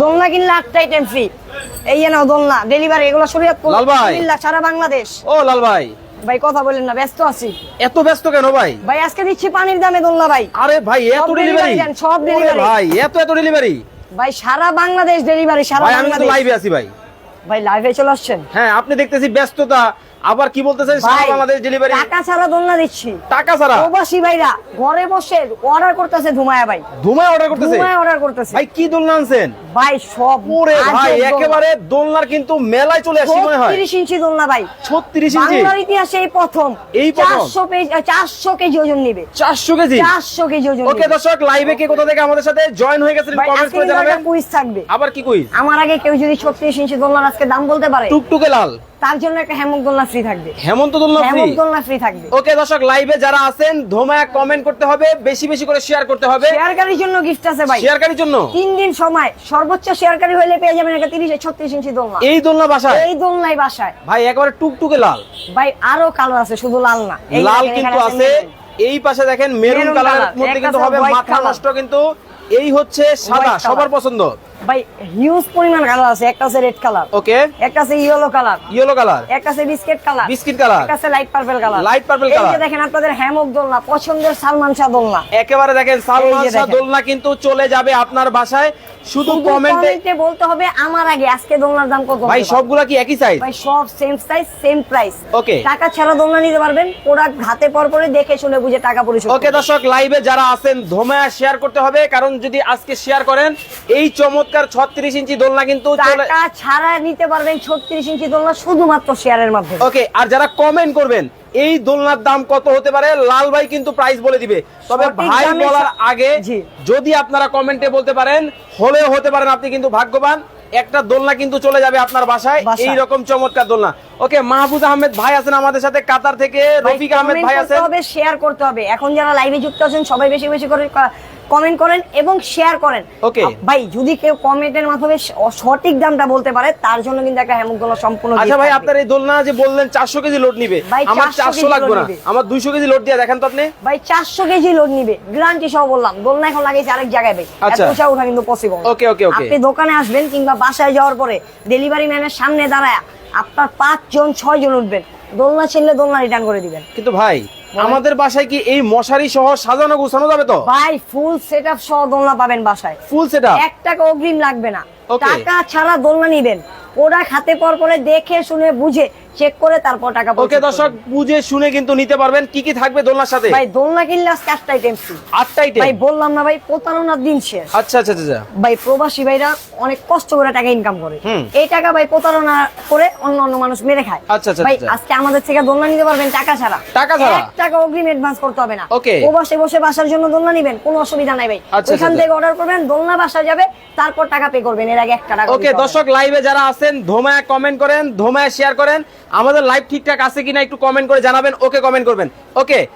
দোলনা কিনলে আটটা আইটেম ফ্রি এই যে নাও দোলনা ডেলিভারি এগুলো শরীয়তপুর। কুমিল্লা, সারা বাংলাদেশ। ও লাল ভাই। ভাই কথা বলেন না ব্যস্ত আছি। এত ব্যস্ত কেন ভাই? ভাই আজকে দিচ্ছি পানির দামে দোলনা ভাই। আরে ভাই এত ডেলিভারি সব delivery। ভাই এত এত ডেলিভারি ভাই সারা বাংলাদেশ ডেলিভারি সারা ভাই আমি বাংলাদেশ। লাইভে আছি ভাই। ভাই লাইভে চলে আসছেন? হ্যাঁ আপনি দেখতেছি ব্যস্ততা আবার কি সারা বাংলাদেশ ডেলিভারি টাকা ছাড়া দোলনা দিচ্ছি। টাকা ছাড়া? প্রবাসী ভাইরা ঘরে বসে অর্ডার করতেছে ধুমায়া ভাই। ধুমায় অর্ডার করতেছে? ধুমায়া অর্ডার করতেছে। ভাই কি দোলনা আনছেন? ভাই সব আজের ভাই একেবারে দোলনার কিন্তু মেলায় চলে আসি মনে হয়। 36 ইঞ্চি দোলনা ভাই। 36 ইঞ্চি? বাংলার ইতিহাসে এই প্রথম। এই প্রথম? 400 পেজ 400 কেজি ওজন নিবে। 400 কেজি? 400 কেজি ওজন ওকে। দর্শক লাইভে কে কোথা থেকে আমাদের সাথে জয়েন হয়ে গেছেন কমেন্ট করে জানাবেন। কুইজ থাকবে। আবার কি কুইজ আমার আগে কেউ যদি 36 ইঞ্চি দোলনার আজকে দাম বলতে পারে। টুকটুকে লাল। তার জন্য একটা হেমক দোলনা ফ্রি থাকবে। হেমন্ত দোলনা ফ্রি দোলনা ফ্রি থাকবে। ওকে দর্শক লাইভে যারা আছেন ধোমায়া কমেন্ট করতে হবে বেশি বেশি করে শেয়ার করতে হবে। শেয়ারকারীর জন্য গিফট আছে ভাই। শেয়ারকারীর জন্য? তিন দিন সময় সর্বোচ্চ শেয়ারকারী হলে পেয়ে যাবেন একটা 30 36 ইঞ্চি দোলনা। এই দোলনা বাসায়? এই দোলনাই বাসায়। ভাই একেবারে টুকটুকে লাল। ভাই আরও কালার আছে শুধু লাল না। লাল কিন্তু আছে। এই পাশে দেখেন মেরুন মেরুন কালার, মধ্যে কিন্তু হবে মাথা নষ্ট কিন্তু এই হচ্ছে সাদা সবার পছন্দ। ভাই হিউজ পরিমাণ কালার আছে। একটা আছে রেড কালার ওকে একটা আছে ইয়েলো কালার ইয়েলো কালার একটা আছে বিস্কিট কালার বিস্কিট কালার একটা আছে light purple colour Light purple এই যে দেখেন আপনাদের হ্যামক দোলনা পছন্দের সালমান শাহ দোলনা। একেবারে দেখেন সালমান শাহ দোলনা কিন্তু চলে যাবে আপনার বাসায়। শুধু কমেন্টে বলতে হবে আমার আগে আজকে দোলনার দাম কত ভাই সবগুলা কি একই সাইজ ভাই সব same size same price okay টাকা ছাড়া দোলনা নিতে পারবেন প্রোডাক্ট হাতে পর পরে দেখে শুনে বুঝে টাকা পরিশোধ ওকে দর্শক লাইভে যারা আছেন ধোমায়া শেয়ার করতে হবে। কারণ যদি আজকে শেয়ার করেন এই চমৎকার 36 ইঞ্চি দোলনা কিন্তু টাকা ছাড়া নিতে পারবেন 36 ইঞ্চি দোলনা শুধুমাত্র শেয়ারের মাধ্যমে। ওকে আর যারা কমেন্ট করবেন এই দোলনার দাম কত হতে পারে? লাল ভাই কিন্তু প্রাইস বলে দিবে। তবে ভাই বলার আগে যদি আপনারা কমেন্টে বলতে পারেন হলেও হতে পারেন আপনি কিন্তু ভাগ্যবান। একটা দোলনা কিন্তু চলে যাবে আপনার বাসায়। এই রকম চমৎকার দোলনা। ওকে মাহফুজ আহমেদ ভাই আছেন আমাদের সাথে কাতার থেকে রফিক আহমেদ ভাই আছেন। হবে শেয়ার করতে হবে। এখন যারা লাইভে যুক্ত আছেন সবাই বেশি বেশি করে কমেন্ট করেন এবং শেয়ার করেন. আ- ভাই যদি কেউ কমেন্টের মাধ্যমে সঠিক দামটা বলতে পারে তার জন্য কিন্তু একটা হেমক দোলনা সম্পূর্ণ আচ্ছা ভাই। আপনার এই দোলনা যে বললেন চারশো কেজি লোড নিবে। আমার 400 লাগবে না। আমার দুইশো কেজি লোড দিয়ে দেখেন তো আপনি। ভাই চারশো কেজি লোড নিবে। গ্যারান্টি সহ বললাম দোলনা এখন লাগাইছে আরেক জায়গায় ভাই। আচ্ছা। এত উঠা কিন্তু পসিবল Okay, okay, okay. আপনি দোকানে আসবেন কিংবা বাসায় যাওয়ার পরে ডেলিভারি ম্যানের সামনে দাঁড়ায় আপনার পাঁচ জন ছয় জন উঠবেন। দোলনা ছিনলে দোলনা রিটার্ন করে দিবেন। কিন্তু ভাই আমাদের বাসায় কি এই মশারি সহ সাজানো গোছানো যাবে তো? ভাই ফুল সেট আপ সহ দোলনা পাবেন বাসায়। ফুল সেট এক টাকা অগ্রিম লাগবে না. টাকা ছাড়া দোলনা নিবেন। ওরা খাতে পর পরে দেখে শুনে বুঝে চেক করে তারপর টাকা ওকে দর্শক বুঝে শুনে কিন্তু নিতে পারবেন। কি কি থাকবে দোলনার সাথে? ভাই দোলনা কিনলে আজকে আটটা আইটেম ফ্রি আটটাই ভাই বললাম না ভাই প্রতারণার দিন শেষ। আচ্ছা আচ্ছা আচ্ছা ভাই প্রবাসী ভাইরা অনেক কষ্ট করে টাকা ইনকাম করে। এই টাকা ভাই প্রতারণা করে অন্য অন্য মানুষ মেরে খায়। আচ্ছা, আচ্ছা, ভাই আচ্ছা। আজকে আমাদের থেকে দোলনা নিতে পারবেন টাকা ছাড়া। টাকা ছাড়া? টাকা অগ্রিম অ্যাডভান্স করতে হবে না। Okay. প্রবাসে বসে বাসার জন্য দোলনা নিবেন কোনো অসুবিধা নাই ভাই। আচ্ছা, ওইখান আচ্ছা। থেকে অর্ডার করবেন দোলনা বাসা যাবে তারপর টাকা পে করবেন। এর আগে এক টাকা ওকে দর্শক লাইভে যারা আছেন ধোমায় কমেন্ট করেন ধোমায় শেয়ার করেন। আমাদের লাইভ ঠিকঠাক আছে কিনা একটু কমেন্ট করে জানাবেন ওকে কমেন্ট করবেন। ওকে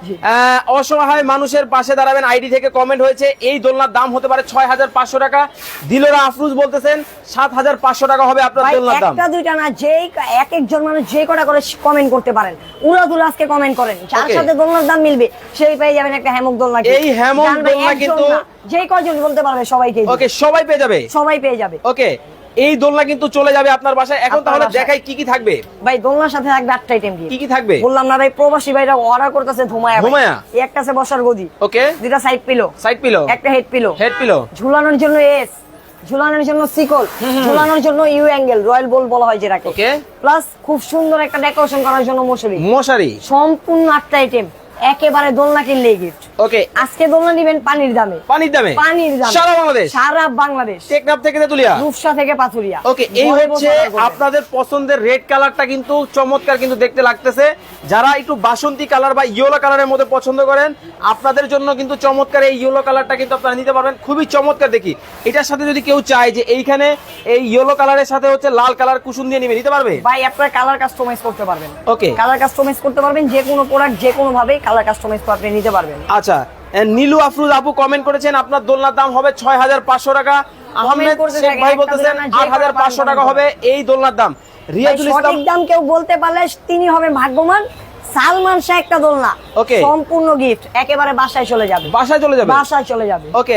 অসহায় মানুষের পাশে দাঁড়াবেন আইডি থেকে কমেন্ট হয়েছে। এই দোলনার দাম হতে পারে ছয় হাজার পাঁচশো টাকা। দিলোরা আফরুজ বলতেছেন সাত হাজার পাঁচশো টাকা হবে আপনার দোলনার দাম। একটা দুইটা না যেই এক একজন মানুষ যে কটা করে কমেন্ট করতে পারেন। উড়া দুরা আজকে কমেন্ট করেন। যার সাথে দোলনার দাম মিলবে সেই পেয়ে যাবেন একটা হেমক দোলনা এই হেমক দোলনা কিন্তু- যে যেই কয়জন বলতে পারবে সবাইকে। ওকে সবাই পেয়ে যাবে। সবাই পেয়ে যাবে। ওকে এই দোলনা কিন্তু চলে যাবে আপনার বাসায়। এখন তাহলে দেখাই কি কি থাকবে। ভাই দোলনার সাথে থাকবে আটটা আইটেম কি কি থাকবে? বললাম না ভাই প্রবাসী ভাইরা অর্ডার করতেছে ধুমায়া ধুমায়া? একটা আছে বসার গদি। ওকে। দুটা সাইড পিলো সাইড পিলো একটা হেড পিলো হেড পিলো ঝুলানোর জন্য এস। ঝুলানোর জন্য সিকল ঝুলানোর জন্য ইউ অ্যাঙ্গেল রয়্যাল বল বলা হয় যেটাকে। ওকে। প্লাস খুব সুন্দর একটা ডেকোরেশন করার জন্য মশারি। মশারি? সম্পূর্ণ আটটা আইটেম একেবারে দোলনা কিনলেই গিফট ওকে আজকে দোলনা নিবেন পানির দামে। পানির দামে? পানির দামে। সারা বাংলাদেশ? সারা বাংলাদেশ। টেকনাফ থেকে তেতুলিয়া? রূপসা থেকে পাথুরিয়া। ওকে এই হচ্ছে আপনাদের পছন্দের রেড কালারটা কিন্তু চমৎকার কিন্তু দেখতে লাগতেছে। যারা একটু বাসন্তী কালার বা ইয়েলো কালারের মধ্যে পছন্দ করেন আপনাদের জন্য কিন্তু চমৎকার এই ইয়েলো কালারটা কিন্তু আপনারা নিতে পারবেন। খুবই চমৎকার দেখি। এটার সাথে যদি কেউ চায় যে এইখানে এই ইয়েলো কালারের সাথে হচ্ছে লাল কালার কুসুম দিয়ে নিবে নিতে পারবে? ভাই আপনার কালার কাস্টমাইজ করতে পারবেন। ওকে কালার কাস্টমাইজ করতে পারবেন যে কোনো প্রোডাক্ট যে কোনো ভাবে কালার কাস্টমাইজ আপনি নিতে পারবেন। আচ্ছা নীলু আফরুজ আপু কমেন্ট করেছেন আপনার দোলনার দাম হবে ছয় হাজার পাঁচশো টাকা। আহমেদ শেখ ভাই বলতেছেন আট হাজার পাঁচশো টাকা হবে এই দোলনার দাম। রিয়াজুল ইসলাম দাম কেউ বলতে পারলে তিনি ভাগ্যবান। সালমান শাহ একটা দোলনা। Okay. সম্পূর্ণ গিফট একেবারে বাসায় চলে যাবে। বাসায় চলে যাবে? বাসায় চলে যাবে। ওকে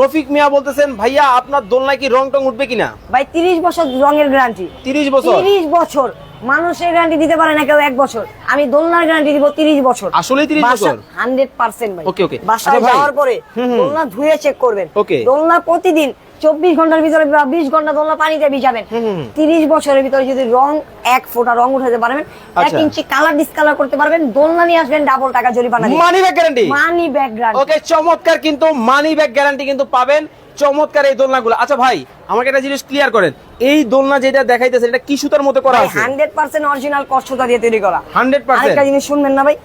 রফিক মিয়া বলতেছেন ভাইয়া আপনার দোলনায় কি রং টং উঠবে কিনা? ভাই তিরিশ বছর রঙের গ্যারান্টি তিরিশ বছর? তিরিশ বছর। মানুষের গ্যারান্টি দিতে পারে না কেউ এক বছর আমি দোলনার গ্যারান্টি দিব তিরিশ বছর আসলেই 30 বছর? হান্ড্রেড পার্সেন্ট ভাই Okay, okay. বাসায় আচ্ছা যাওয়ার পরে। দোলনা ধুয়ে চেক করবেন Okay. দোলনা প্রতিদিন চব্বিশ ঘণ্টার ভিতরে বা বিশ ঘণ্টা দোলনা পানিতে ভিজাবেন হুম, হুম। তিরিশ বছরের ভিতরে যদি রং এক ফোঁটা রং উঠাতে পারবেন এক আচ্ছা। ইঞ্চি কালার ডিসকালার করতে পারবেন দোলনা নিয়ে আসবেন ডাবল টাকা জরিমানা money back guarantee money back guarantee okay চমৎকার কিন্তু মানি ব্যাগ গ্যারান্টি কিন্তু পাবেন চমৎকার এই দোলনাগুলো। আচ্ছা ভাই আমাকে একটা জিনিস ক্লিয়ার করেন। এই দোলনা যেটা দেখাইতেছে এটা কি সুতার মধ্যে করা আছে? হান্ড্রেড পার্সেন্ট অরিজিনাল কষ্টতা দিয়ে তৈরি করা। 100% আরেকটা জিনিস শুনবেন না ভাই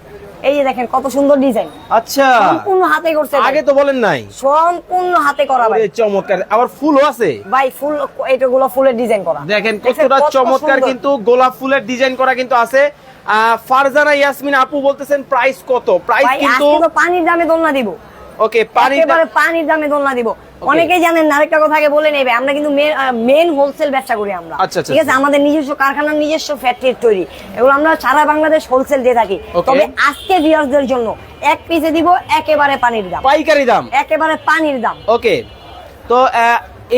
এই যে দেখেন কত সুন্দর ডিজাইন। আচ্ছা। সম্পূর্ণ হাতে করছে আগে তো বলেন নাই। সম্পূর্ণ হাতে করা ভাই। ওরে চমৎকার। আবার ফুলও আছে? ভাই ফুল এটাগুলো ফুলের ডিজাইন করা। দেখেন কতটা চমৎকার কিন্তু গোলাপ ফুলের ডিজাইন করা কিন্তু আছে। ফারজানা ইয়াসমিন আপু বলতেছেন প্রাইস কত? প্রাইস কিন্তু পানির দামে দোলনা দিব। ওকে পানি একেবারে পানির দামে দোলনা দিব। অনেকেই জানেন না আরেকটা কথা আগে বলে নেবে আমরা কিন্তু মেন হোলসেল ব্যবসা করি আমরা। আচ্ছা, আচ্ছা, ঠিক আছে? আমাদের নিজস্ব কারখানার নিজস্ব ফ্যাক্টরি তৈরি। এগুলো আমরা সারা বাংলাদেশ হোলসেল দিয়ে থাকি। তবে আজকে ভিউয়ার্সদের জন্য এক পিসে দিব একেবারে পানির দাম। পাইকারি দাম? একেবারে পানির দাম। ওকে তো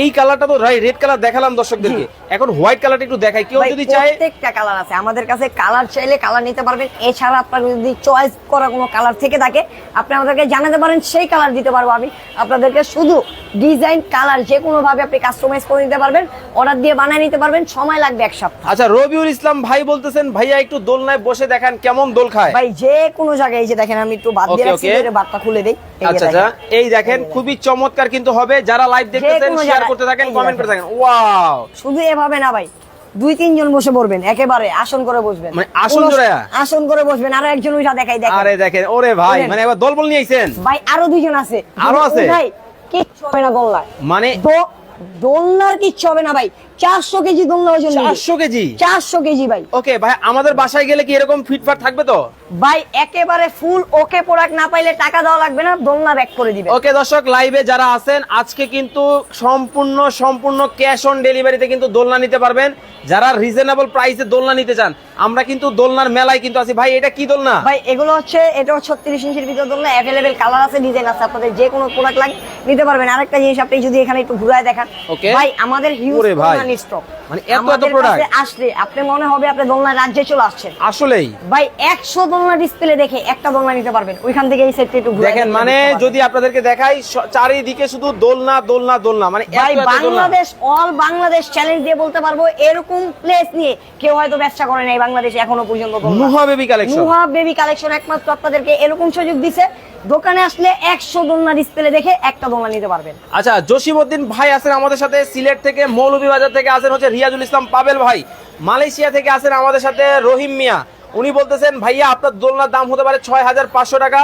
এই কালারটা তো রেড কালার দেখালাম দর্শকদেরকে। এখন হোয়াইট কালারটা একটু দেখাই। কেউ যদি চায় প্রত্যেকটা কালার আছে। আমাদের কাছে কালার চাইলে কালার নিতে পারবেন। এছাড়া আপনার যদি চয়েস করা কোনো কালার থেকে থাকে আপনি আমাদেরকে জানাতে পারেন সেই কালার দিতে পারব আমি। আপনাদেরকে শুধু ডিজাইন কালার যে কোনো ভাবে আপনি কাস্টমাইজ করে নিতে পারবেন। অর্ডার দিয়ে বানিয়ে নিতে পারবেন। সময় লাগবে এক সপ্তাহ। আচ্ছা রবিউল ইসলাম ভাই বলতেছেন ভাইয়া একটু দোলনায় বসে দেখান কেমন দোল খায়? ভাই যে কোনো জায়গায় এই যে দেখেন আমি একটু বাদ দিয়ে রাখছি. বাদটা খুলে দেই। আচ্ছা আচ্ছা। এই দেখেন খুবই চমৎকার কিন্তু হবে। যারা লাইভ দেখতেছেন শেয়ার করতে থাকেন কমেন্ট করে থাকেন। ওয়াও শুধু এভাবে না ভাই দুই তিনজন বসে পড়বেন একেবারে আসন করে বসবেন। মানে আসন জোড়ায়া? আসন করে বসবেন আরও একজন উঠা দেখাই দেখেন আরে দেখেন ওরে ভাই মানে এবার দলবল নিয়ে আইছেন? ভাই আরও দুইজন আছে। আরও আছে? ভাই কিচ্ছু হবে না দোলনায় মানে দোলনার কিচ্ছু হবে না ভাই চারশো কেজি দোলনা ওজন চারশো কেজি? চারশো কেজি ভাই। ওকে ভাই আমাদের বাসায় গেলে কি এরকম ফিটফাট থাকবে তো? ভাই একেবারে ফুল ওকে প্রোডাক্ট না পাইলে টাকা দেওয়া লাগবে না দোলনা ব্যাক করে দিবে। ওকে দর্শক লাইভে যারা আছেন আজকে কিন্তু সম্পূর্ণ সম্পূর্ণ ক্যাশ অন ডেলিভারিতে কিন্তু দোলনা নিতে পারবেন। যারা রিজনেবল প্রাইসে দোলনা নিতে চান আমরা কিন্তু দোলনার মেলায় কিন্তু আছি। ভাই এটা কি দোলনা? ভাই এগুলো হচ্ছে এটা ছত্রিশ ইঞ্চির ভিতর দোলনা অ্যাভেলেবেল কালার আছে ডিজাইন আছে আপনাদের যে কোনো প্রোডাক্ট লাগে নিতে পারবেন। আরেকটা জিনিস আপনি যদি এখানে একটু ঘুরায় দেখান। Okay. ভাই আমাদের হিউজ ওরে স্টক মানে এত এত product? আসলে আপনি মনে হবে আপনি দোলনা রাজ্যে চলে আসছেন। আসলেই। ভাই একশো দোলনা ডিসপ্লে দেখে একটা দোলনা নিতে পারবেন। ওইখান থেকে এই সেটটা একটু ঘুরায় দেখেন মানে যদি আপনাদেরকে দেখাই চারিদিকে শুধু দোলনা দোলনা দোলনা মানে ভাই বাংলাদেশ অল বাংলাদেশ চ্যালেঞ্জ দিয়ে বলতে পারব এরকম প্লেস নিয়ে কেউ হয়তো ব্যবসা করে নাই বাংলাদেশে এখনও পর্যন্ত। Nuha baby collection Nuha baby collection একমাত্র আপনাদেরকে এরকম সুযোগ দিছে দোকানে আসলে একশো দোলনা ডিসপ্লে দেখে একটা দোলনা নিতে পারবেন। আচ্ছা জসিমউদ্দিন ভাই আছেন আমাদের সাথে সিলেট থেকে মৌলভীবাজার থেকে আছেন হচ্ছে রিয়াজুল ইসলাম পাবেল ভাই। মালয়েশিয়া থেকে আছেন আমাদের সাথে রহিম মিয়া। উনি বলতেছেন ভাইয়া আপনার দোলনার দাম হতে পারে ছয় হাজার পাঁচশো টাকা।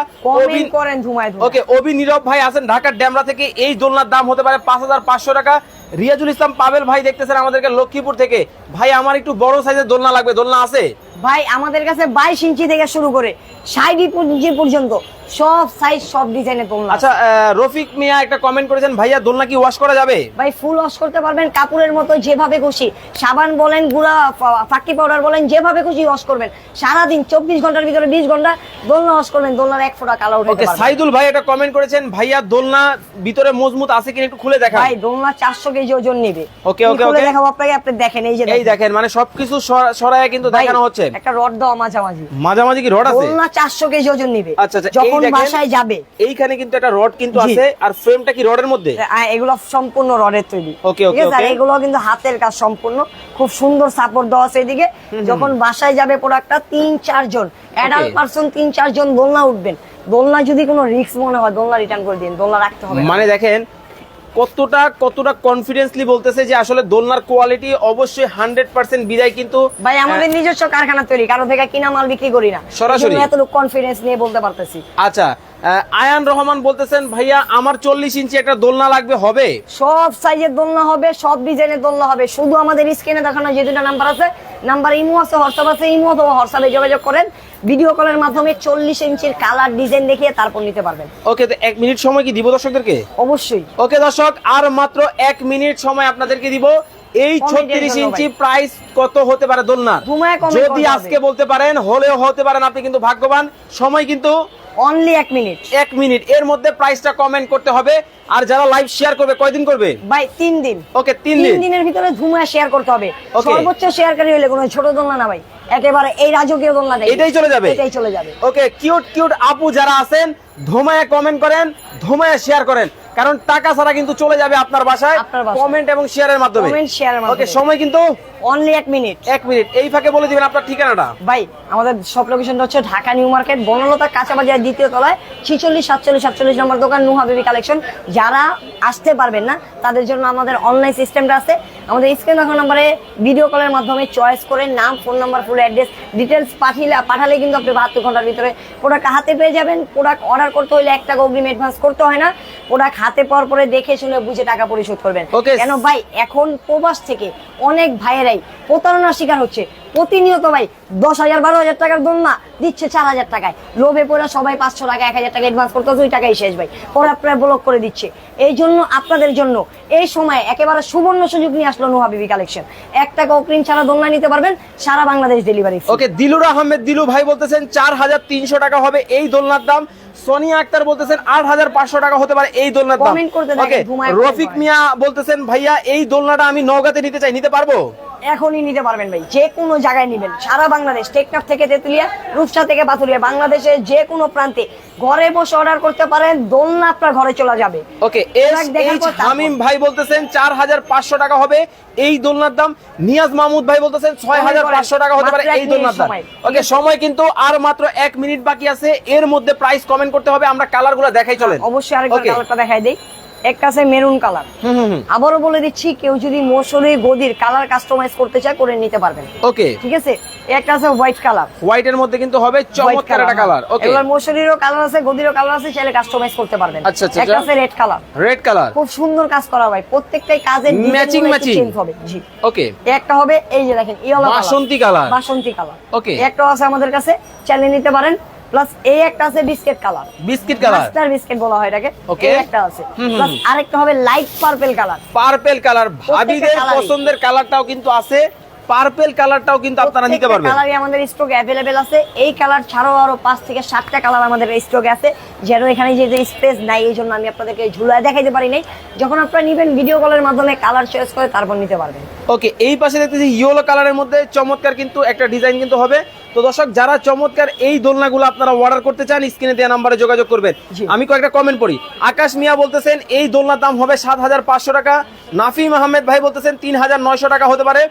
করেন ওকে অভি নীরব ভাই আছেন ঢাকার ড্যামরা থেকে এই দোলনার দাম হতে পারে পাঁচ হাজার পাঁচশো টাকা। রিয়াজুল ইসলাম পাবেল ভাই দেখতেছেন আমাদেরকে লক্ষ্মীপুর থেকে। ভাই আমার একটু বড় সাইজের দোলনা লাগবে দোলনা আছে? ভাই আমাদের কাছে বাইশ ইঞ্চি থেকে শুরু করে ষাট ইঞ্চি পর্যন্ত সব সাইজ সব ডিজাইনের দোলনা আচ্ছা রফিক মিয়া একটা কমেন্ট করেছেন ভাইয়া দোলনা কি ওয়াশ করা যাবে? ভাই ফুল ওয়াশ করতে পারবেন কাপড়ের মতো যেভাবে খুশি। সাবান বলেন গুঁড়া ফাঁকি পাউডার বলেন যেভাবে খুশি ওয়াশ করবেন। সারাদিন চব্বিশ ঘণ্টার ভিতরে বিশ ঘণ্টা দোলনা ওয়াশ করবেন দোলনার এক ফোঁটা কালার উঠে ওকে সাইদুল ভাই একটা কমেন্ট করেছেন ভাইয়া দোলনা ভিতরে মজবুত আছে কিনা একটু খুলে দেখা ভাই দোলনা চারশো কেজি ওজন নেবে। ওকে ওকে খুলে দেখাবো আপনাকে আপনি দেখেন এই যে এই দেখেন। মানে সবকিছু সরা- সরায়া কিন্তু দেখানো হচ্ছে। একটা রড দেওয়া মাঝামাঝি। মাঝামাঝি কি রড আছে? দোলনা চারশো কেজি ওজন নেবে। আচ্ছা আচ্ছা যখন বাসায় যাবে। এইখানে কিন্তু একটা রড কিন্তু আছে আর ফ্রেমটা কি রডের মধ্যে? এগুলো সম্পূর্ণ রডের তৈরি। আছে? আর okay. এগুলো কিন্তু হাতের কাজ সম্পূর্ণ। খুব সুন্দর সাপোর্ট দেওয়া আছে এদিকে। যখন বাসায় যাবে প্রোডাক্টটা তিন চারজন অ্যাডাল্ট পার্সন তিন চারজন দোলনা উঠবেন। দোলনা যদি কোনো রিস্ক মনে হয় দোলনা রিটার্ন করে দিন। দোলনা রাখতে হবে মানে দেখেন কতটা কতটা কনফিডেন্সলি বলতেছে যে আসলে দোলনার কোয়ালিটি অবশ্যই হান্ড্রেড পার্সেন্ট বিদায় কিন্তু ভাই আমাদের নিজস্ব কারখানা তৈরি কারও থেকে কিনা মাল বিক্রি করি না। সরাসরি? এতটুকু কনফিডেন্স নিয়ে বলতে পারতেছি। আচ্ছা আয়ান রহমান বলতেছেন ভাইয়া আমার চল্লিশ ইঞ্চি একটা দোলনা লাগবে হবে? সব সাইজের দোলনা হবে সব ডিজাইনের দোলনা হবে। শুধু আমাদের স্ক্রিনে দেখানো যে দুটা নাম্বার আছে নাম্বার ইমো আছে হোয়াটসঅ্যাপ আছে ইমো অথবা হোয়াটসঅ্যাপে যোগাযোগ করেন। ভিডিও কলের মাধ্যমে চল্লিশ ইঞ্চির কালার ডিজাইন দেখিয়ে তারপর নিতে পারবেন। ওকে তো এক মিনিট সময় কি দিব দর্শকদেরকে? অবশ্যই। ওকে দর্শক আর মাত্র এক মিনিট সময় আপনাদেরকে দিব। এই ছত্রিশ ইঞ্চি প্রাইস কত হতে পারে দোলনা যদি আজকে বলতে পারেন হলেও হতে পারেন। আপনি কিন্তু ভাগ্যবান। সময় কিন্তু অনলি এক মিনিট এক মিনিট এর মধ্যে প্রাইসটা কমেন্ট করতে হবে। আর যারা লাইভ শেয়ার করবে কয়দিন করবে? ভাই তিন দিন। ওকে তিন দিন। দিনের ভিতরে ধুমায় শেয়ার করতে হবে. সর্বোচ্চ শেয়ারকারী হলে কোনো ছোট দোলনা না ভাই। একেবারে এই রাজকীয় দোলনা নেই এটাই চলে যাবে? এটাই চলে যাবে। ওকে কিউট কিউট আপু যারা আছেন ধুমায় কমেন্ট করেন ধুমায় শেয়ার করেন। কারণ টাকা ছাড়া কিন্তু চলে যাবে আপনার বাসায়। কমেন্ট এবং শেয়ারের মাধ্যমে। Share এর মাধ্যমে। ওকে সময় কিন্তু অনলি এক মিনিট এক মিনিট এই ফাঁকে বলে দিবেন আপনার ঠিকানাটা। ভাই আমাদের সব লোকেশনটা হচ্ছে ঢাকা নিউ মার্কেট বনলতা কাঁচা বাজার দ্বিতীয় তলায় ছিচল্লিশ সাতচল্লিশ সাতচল্লিশ নম্বর দোকান নুহা বেবি কালেকশন যারা আসতে পারবেন না তাদের জন্য আমাদের অনলাইন সিস্টেমটা আছে। আমাদের স্ক্রিন দেখানো নম্বরে ভিডিও কলের মাধ্যমে চয়েস করে নাম phone number full address details পাঠিয়ে পাঠালে কিন্তু আপনি বাহাত্তর ঘণ্টার ভিতরে প্রোডাক্ট হাতে পেয়ে যাবেন। প্রোডাক্ট অর্ডার করতে হলে এক টাকা অগ্রিম অ্যাডভান্স করতে হয় না। প্রোডাক্ট হাতে পাওয়ার পরে দেখে শুনে বুঝে টাকা পরিশোধ করবেন। কেন ভাই এখন প্রবাস থেকে অনেক ভাইয়েরাই প্রতারণার শিকার হচ্ছে। প্রতিনিয়ত ভাই দশ হাজার বারো হাজার টাকার দোলনা দিচ্ছে চার হাজার টাকায়। লোভে পড়ে সবাই পাঁচশো টাকা এক হাজার টাকা অ্যাডভান্স করতে দুই টাকাই শেষ ভাই। পরে আপনার ব্লক করে দিচ্ছে। এই জন্য আপনাদের জন্য এই সময় একেবারে সুবর্ণ সুযোগ নিয়ে আসলো নোহা বিবি কালেকশন এক টাকা অগ্রিম ছাড়া দোলনা নিতে পারবেন সারা বাংলাদেশ ডেলিভারি ওকে দিলুর আহমেদ দিলু ভাই বলতেছেন চার হাজার তিনশো টাকা হবে এই দোলনার দাম। সোনিয়া আক্তার বলতেছেন আট হাজার পাঁচশো টাকা হতে পারে এই দোলনার দাম। রফিক মিয়া বলতেছেন ভাইয়া এই দোলনাটা আমি নওগাঁতে নিতে চাই নিতে পারব? এখনই নিতে পারবেন ভাই যে কোনো জায়গায় নেবেন। সারা বাংলাদেশ টেকনাফ থেকে তেতুলিয়া রূপসা থেকে পাথুরিয়া বাংলাদেশের যে কোনো প্রান্তে ঘরে বসে অর্ডার করতে পারেন দোলনা আপনার ঘরে চলে যাবে। ওকে। হামিম ভাই বলতেছেন চার হাজার পাঁচশো টাকা হবে এই দোলনার দাম। নিয়াজ মাহমুদ ভাই বলতেছেন ছয় হাজার পাঁচশো টাকা হতে পারে এই দোলনার দাম। ওকে সময় কিন্তু আর মাত্র এক মিনিট বাকি আছে। এর মধ্যে প্রাইস কমেন্ট করতে হবে আমরা কালারগুলো দেখাই চলেন। অবশ্যই আরেকটা কালারটা দেখাই দেই। একটা আছে মেরুন কালার। আবারও বলে দিচ্ছি কেউ যদি মৌসুমী গদির কালার কাস্টমাইজ করতে চায় করে নিতে পারবেন। ওকে। ঠিক আছে? একটা আছে হোয়াইট কালার। হোয়াইট এর মধ্যে কিন্তু হবে চমৎকার একটা কালার ওকে। এবার মৌসুমীরও কালার আছে গদিরও কালার আছে চাইলে কাস্টমাইজ করতে পারবেন। আচ্ছা, আচ্ছা, একটা। আছে রেড কালার রেড কালার খুব সুন্দর কাজ করা ভাই প্রত্যেকটাই কাজের matching। চেঞ্জ হবে জি। ওকে। একটা হবে এই যে দেখেন ইয়েলো বাসন্তী কালার বাসন্তী কালার Okay. একটা আছে আমাদের কাছে চাইলে নিতে পারেন। প্লাস এই একটা আছে biscuit colour biscuit colour master biscuit বলা হয় এটাকে. এই একটা আছে। প্লাস আরেকটা হবে light purple colour purple colour ভাবিদের পছন্দের কালারটাও কিন্তু আছে। পার্পল কালারটাও কিন্তু আপনারা নিতে পারবেন। কালারই আমাদের স্টক অ্যাভেলেবেল আছে। এই কালার ছাড়াও আরও পাঁচ থেকে সাতটা কালার আমাদের স্টকে আছে। যেন এখানে যে স্পেস নাই এই জন্য আমি আপনাদেরকে ঝুলায় দেখাইতে পারি নাই। যখন আপনারা নিবেন ভিডিও কলের মাধ্যমে কালার চয়েস করে তারপর নিতে পারবেন। ওকে এই পাশে দেখতেছি ইয়েলো কালারের মধ্যে চমৎকার কিন্তু একটা ডিজাইন কিন্তু হবে। তো দর্শক যারা চমৎকার এই দোলনাগুলো আপনারা অর্ডার করতে চান স্ক্রিনে দেওয়া নাম্বারে যোগাযোগ করবেন। আমি কয়েকটা কমেন্ট পড়ি। আকাশ মিয়া বলতেছেন এই দোলনার দাম হবে সাত হাজার পাঁচশো টাকা। নাফিম আহমেদ ভাই বলতেছেন তিন হাজার নয়শো টাকা হতে পারে।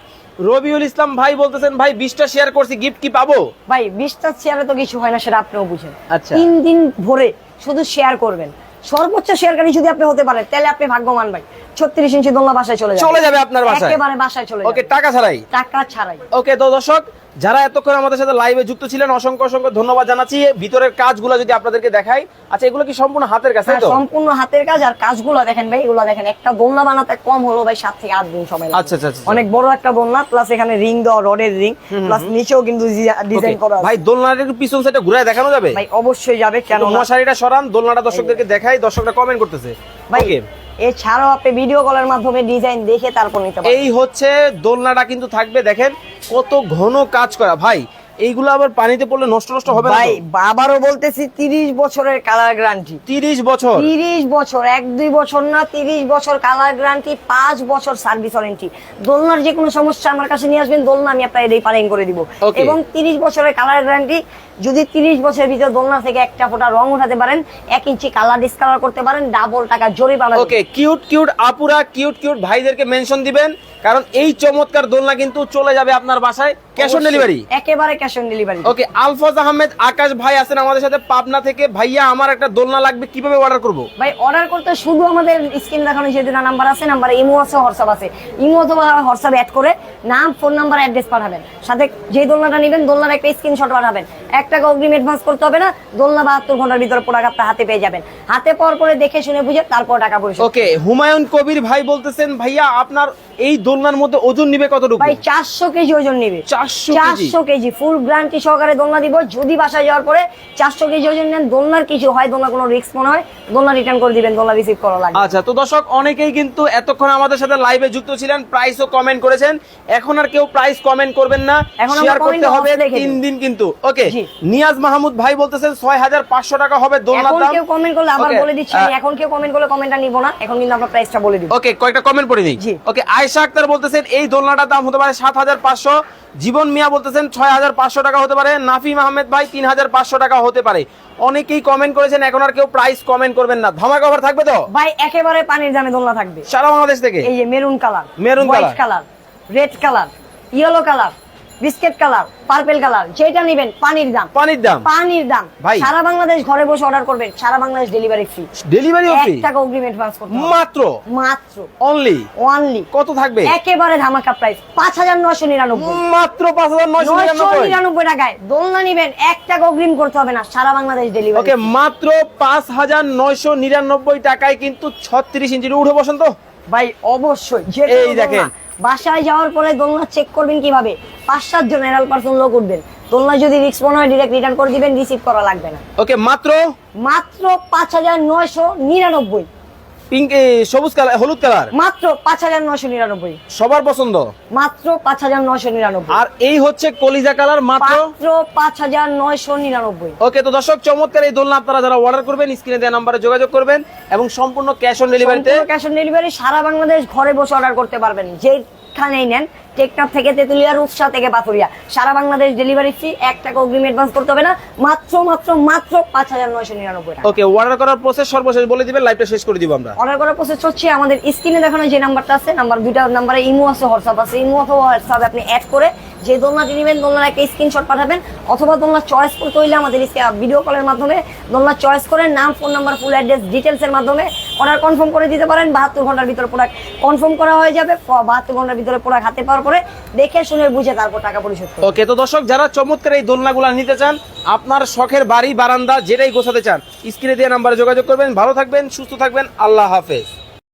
রবিউল ইসলাম ভাই বলতেছেন ভাই বিশটা শেয়ার করছি গিফট কি পাবো? ভাই বিশটা শেয়ারে তো কিছু হয় না সেটা আপনিও বুঝেন। আচ্ছা। তিন দিন ভরে শুধু শেয়ার করবেন। সর্বোচ্চ শেয়ারকারী যদি আপনি হতে পারেন তাহলে আপনি ভাগ্যবান ভাই। ছত্রিশ ইঞ্চি দোলনা বাসায় চলে যাবে। চলে যাবে আপনার বাসায়। একেবারে বাসায় চলে ওকে টাকা ছাড়াই। টাকা ছাড়াই। ওকে তো দর্শক যারা এতক্ষণ আমাদের সাথে লাইভে যুক্ত ছিলেন অসংখ্য অসংখ্য ধন্যবাদ জানাচ্ছি। ভিতরের কাজগুলো যদি আপনাদেরকে দেখাই আচ্ছা এগুলো কি সম্পূর্ণ হাতের কাছে হ্যাঁ, সম্পূর্ণ হাতের কাজ আর কাজগুলো দেখেন ভাই এগুলো দেখেন একটা দোলনা বানাতে কম হলো ভাই সাত থেকে আট দিন সময় আচ্ছা, আচ্ছা, আচ্ছা। অনেক বড় একটা দোলনা প্লাস এখানে রিং দেওয়া রডের রিং প্লাস নিচেও কিন্তু ডিজাইন করা ভাই দোলনাটা একটু পিছন সাইডে ঘুরে দেখানো যাবে? ভাই অবশ্যই যাবে কেন মশারিটা সরান দোলনাটা দর্শকদেরকে দেখাই দর্শকরা কমেন্ট করতেছে। ভাই এছাড়াও আপনি ভিডিও কলের মাধ্যমে ডিজাইন দেখে তারপর নিতে পারেন। এই হচ্ছে দোলনাটা কিন্তু থাকবে, দেখেন কত ঘন কাজ করা। ভাই এইগুলো আবার পানিতে পড়লে নষ্ট নষ্ট হবে ভাই আবারও বলতেছি তিরিশ বছরের কালার গ্যারান্টি তিরিশ বছর? তিরিশ বছর এক দুই বছর না তিরিশ বছর কালার গ্যারান্টি পাঁচ বছর সার্ভিস ওয়ারেন্টি দোলনার যে কোনো সমস্যা আমার কাছে নিয়ে আসবেন দোলনা আমি আপনার রিপারিং করে দিব। এবং তিরিশ বছরের কালার গ্যারান্টি যদি তিরিশ বছরের ভিতরে দোলনা থেকে একটা ফোঁটা রং উঠাতে পারেন এক ইঞ্চি কালার ডিসকালার করতে পারেন ডাবল টাকা জরিমানা। ওকে কিউট কিউট আপুরা কিউট কিউট ভাইদেরকে মেনশন দিবেন কারণ এই চমৎকার দোলনা কিন্তু চলে যাবে আপনার বাসায়। ক্যাশ অন ডেলিভারি একেবারে cash on delivery okay Alfaz Ahmed Akash ভাই আছেন আমাদের সাথে পাবনা থেকে। ভাইয়া আমার একটা দোলনা লাগবে কীভাবে অর্ডার করব? ভাই অর্ডার করতে শুধু আমাদের স্ক্রিন দেখানো যে দুটা নাম্বার আছে নাম্বার ইমো আছে হোয়াটসঅ্যাপ আছে। ইমো অথবা হোয়াটসঅ্যাপ অ্যাড করে নাম ফোন নাম্বার অ্যাড্রেস পাঠাবেন। সাথে যে দোলনাটা নেবেন দোলনার একটা স্ক্রিনশট পাঠাবেন। এক টাকা অগ্রিম অ্যাডভান্স করতে হবে না দোলনা বাহাত্তর ঘণ্টার ভিতরে প্রোডাক্ট আপনার হাতে পেয়ে যাবেন। হাতে পাওয়ার পরে দেখে শুনে বুঝে তারপর টাকা পরিশোধ ওকে হুমায়ুন কবির ভাই বলতেছেন ভাইয়া আপনার এই দোলনার মধ্যে ওজন নিবে কতটুকু? ভাই চারশো কেজি ওজন নিবে। চারশো চারশো কেজি। ফুল গ্যারান্টি সহকারে দোলনা দিব। যদি বাসায় যাওয়ার পরে চারশো কেজি ওজন নেন দোলনার কিছু হয় দোলনা কোনো রিস্ক মনে হয় দোলনা রিটার্ন করে দিবেন দোলনা রিসিভ করা লাগবে। আচ্ছা তো দর্শক অনেকেই কিন্তু এতক্ষণ আমাদের সাথে লাইভে যুক্ত ছিলেন প্রাইসও কমেন্ট করেছেন। এখন আর কেউ প্রাইস কমেন্ট করবেন না এখন শেয়ার করতে হবে তিন দিন কিন্তু। ওকে নিয়াজ মাহমুদ ভাই বলতেছেন ছয় হাজার পাঁচশো টাকা হবে দোলনার দাম। কেউ কমেন্ট করলে আবার বলে দিচ্ছি এখন কেউ কমেন্ট করলে কমেন্টটা নিব না এখন কিন্তু আমরা প্রাইসটা বলে দিব। ওকে কয়েকটা কমেন্ট পড়ে দিই জি। ওকে আয়েশা আক্তার বলতেছেন এই দোলনাটার দাম হতে পারে সাত হাজার পাঁচশো জীবন মিয়া বলতেছেন ছয় হাজার পাঁচশো টাকা হতে পারে নাফিম আহমেদ ভাই তিন হাজার পাঁচশো টাকা হতে পারে। অনেকেই কমেন্ট করেছেন এখন আর কেউ প্রাইস কমেন্ট করবেন না। ধামাকা অফার থাকবে তো? ভাই একেবারে পানির দামে দোলনা থাকবে। সারা বাংলাদেশ থেকে? এই যে maroon colour maroon colour red colour yellow colour biscuit colour purple colour যেটা নেবেন পানির দাম। পানির দাম? পানির দাম। ভাই। সারা বাংলাদেশ ঘরে বসে অর্ডার করবেন সারা Bangladesh delivery free delivery free টাকা অগ্রিম অ্যাডভান্স করতে মাত্র? মাত্র। অনলি ওয়ানলি কত থাকবে? একেবারে ধামাকা প্রাইস পাঁচ হাজার নশো নিরানব্বই। মাত্র পাঁচ হাজার নয়শো নয়শো নিরানব্বই নিরানব্বই টাকায়। দোলনা নিবেন এক টাকা অগ্রিম করতে হবে না সারা বাংলাদেশ ডেলিভারি ওকে মাত্র পাঁচ হাজার নয়শো নিরানব্বই টাকায় কিন্তু ছত্রিশ ইঞ্চি উঠে বসেন তো? ভাই অবশ্যই। এই দেখেন। বাসায় যাওয়ার পরে দোলনা চেক করবেন কীভাবে? পাঁচ সাত জন এরাল পার্সন লোক উঠবেন। দোলনা যদি রিস্ক মনে হয় ডিরেক্ট রিটার্ন করে দিবেন রিসিভ করা লাগবে না। ওকে মাত্র মাত্র পাঁচ হাজার নয়শো নিরানব্বই। পিঙ্ক সবুজ কালার হলুদ কালার? মাত্র পাঁচ হাজার নশো নিরানব্বই। সবার পছন্দ? মাত্র পাঁচ হাজার নয়শো নিরানব্বই। আর এই হচ্ছে কলিজা কালার মাত্র? পাঁচ হাজার নয়শো নিরানব্বই। ওকে তো দর্শক চমৎকার এই দোলনা আপনারা যারা অর্ডার করবেন স্ক্রিনে দেওয়া নাম্বারে যোগাযোগ করবেন এবং সম্পূর্ণ ক্যাশ অন ডেলিভারিতে ক্যাশ অন ডেলিভারি সারা বাংলাদেশ ঘরে বসে অর্ডার করতে পারবেন। যেখানেই নেন। টেকনাফ থেকে তেঁতুলিয়া রূপসা থেকে পাথুরিয়া সারা বাংলাদেশ ডেলিভারি ফ্রি এক টাকা অগ্রিম অ্যাডভান্স করতে হবে না। মাত্র মাত্র মাত্র পাঁচ হাজার নয়শো নিরানব্বই ওকে অর্ডার করার প্রসেস সর্বশেষ বলে দিবেন লাইভটা শেষ করে দিব আমরা। অর্ডার করার প্রসেস হচ্ছে আমাদের স্ক্রিনে দেখানো যে নাম্বারটা আছে নাম্বার দুইটা নাম্বারে ইমো আছে হোয়াটসঅ্যাপ আছে। ইমো অথবা হোয়াটসঅ্যাপ আপনি অ্যাড করে যে দোলনাটি নেবেন, দোলনার একটা স্ক্রিনশট পাঠাবেন, অথবা দোলনা চয়েস করতে হইলে আমাদের ভিডিও কলের মাধ্যমে দোলনা চয়েস করে নাম ফোন নাম্বার ফুল অ্যাড্রেস ডিটেলসের মাধ্যমে অর্ডার কনফার্ম করে দিতে পারেন। বাহাত্তর ঘণ্টার ভিতরে প্রোডাক্ট কনফার্ম করা হয়ে যাবে। বাহাত্তর ঘণ্টার ভিতরে প্রোডাক্ট হাতে পাওয়ার পরে দেখে শুনে বুঝে তারপর টাকা পরিশোধ ওকে, তো দর্শক, যারা চমৎকার এই দোলনাগুলো নিতে চান, আপনার শখের বাড়ি, বারান্দা, যেটাই গোছাতে চান স্ক্রিনে দেওয়া নাম্বারে যোগাযোগ করবেন। ভালো থাকবেন, সুস্থ থাকবেন, আল্লাহ হাফেজ।